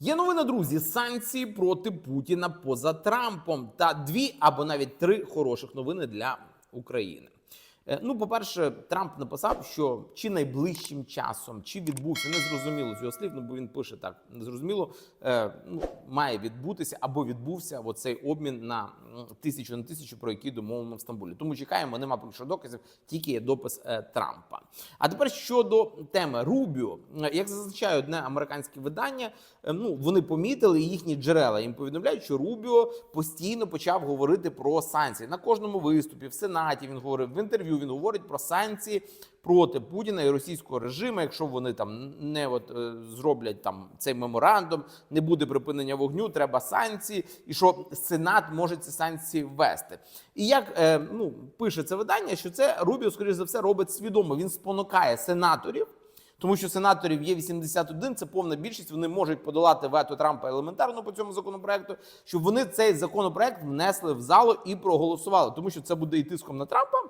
Є новина, друзі, санкції проти Путіна поза Трампом та дві або навіть три хороших новини для України. Е, Ну, по-перше, Трамп написав, що чи найближчим часом, чи відбувся, не зрозуміло з його слів, ну бо він пише так, незрозуміло, е, ну, має відбутися або відбувся оцей обмін на тисячу на тисячу, про який домовлено в Стамбулі. Тому чекаємо, нема поки що доказів, тільки є допис е, Трампа. А тепер щодо теми Рубіо, Е, як зазначає одне американське видання, ну вони помітили їхні джерела. Їм повідомляють, що Рубіо постійно почав говорити про санкції на кожному виступі в Сенаті. Він говорив в інтерв'ю. Він говорить про санкції проти Путіна і російського режиму. Якщо вони там не от е, зроблять там цей меморандум, не буде припинення вогню, треба санкції, і що Сенат може ці санкції ввести. І як е, ну пише це видання, що це Рубіо, скоріш за все, робить свідомо. Він спонукає сенаторів. Тому що сенаторів є 81, це повна більшість. Вони можуть подолати вето Трампа елементарно по цьому законопроекту, щоб вони цей законопроект внесли в залу і проголосували, тому що це буде і тиском на Трампа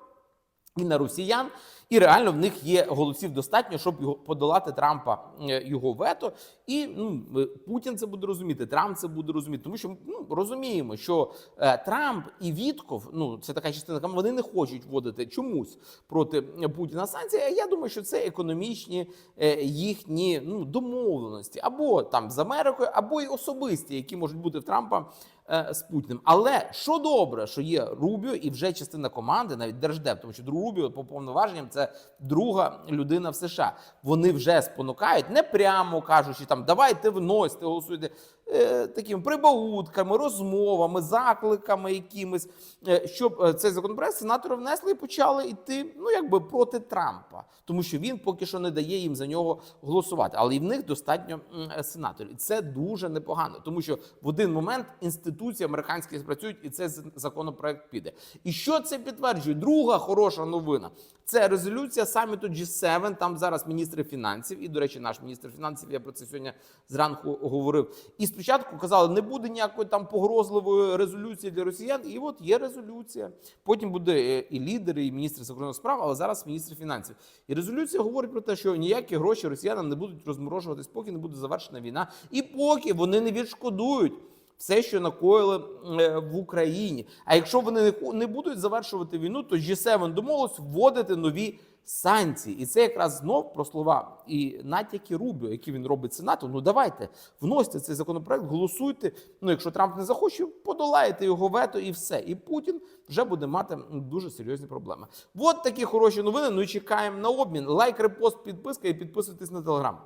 і на росіян, і реально в них є голосів достатньо, щоб подолати Трампа е, його вето. І ну е, Путін це буде розуміти, Трамп це буде розуміти, тому що ну розуміємо, що е, Трамп і Вітков, ну це така частина, вони не хочуть вводити чомусь проти Путіна санкції. Я думаю, що це економічні їхні ну домовленості або там з Америкою, або й особисті, які можуть бути в Трампа з Путіним. Але що добре, що є Рубіо і вже частина команди, навіть держдеп, тому що Рубіо по повноваженням це друга людина в США. Вони вже спонукають, не прямо кажучи, там давайте вносьте, голосуйте е, такими прибаутками, розмовами, закликами якимись, е, щоб е, цей законопроект сенатори внесли і почали йти, ну якби проти Трампа, тому що він поки що не дає їм за нього голосувати. Але і в них достатньо сенаторів. І це дуже непогано, тому що в один момент інституції американські спрацюють, і цей законопроект піде. І що це підтверджує? Друга хороша новина. Це резолюція саміту G7, Там зараз міністри фінансів, і до речі, наш міністр фінансів. Я про це сьогодні зранку говорив. І спочатку казали, не буде ніякої там погрозливої резолюції для росіян. І от є резолюція. Потім буде е, і лідери, і міністр закордонних справ, але зараз міністр фінансів. І резолюція говорить про те, що ніякі гроші росіянам не будуть розморожуватись, поки не буде завершена війна, і поки вони не відшкодують. Все, що накоїли е, в Україні. А якщо вони не будуть завершувати війну, то G7 домовилось вводити нові санкції. І це якраз знов про слова і натяки Рубіо, які він робить Сенату. Ну давайте вносьте цей законопроект, голосуйте. Ну, якщо Трамп не захоче, подолаєте його вето і все. І Путін вже буде мати дуже серйозні проблеми. От такі хороші новини. Ну і чекаємо на обмін. Лайк, репост, підписка і підписуйтесь на телеграм.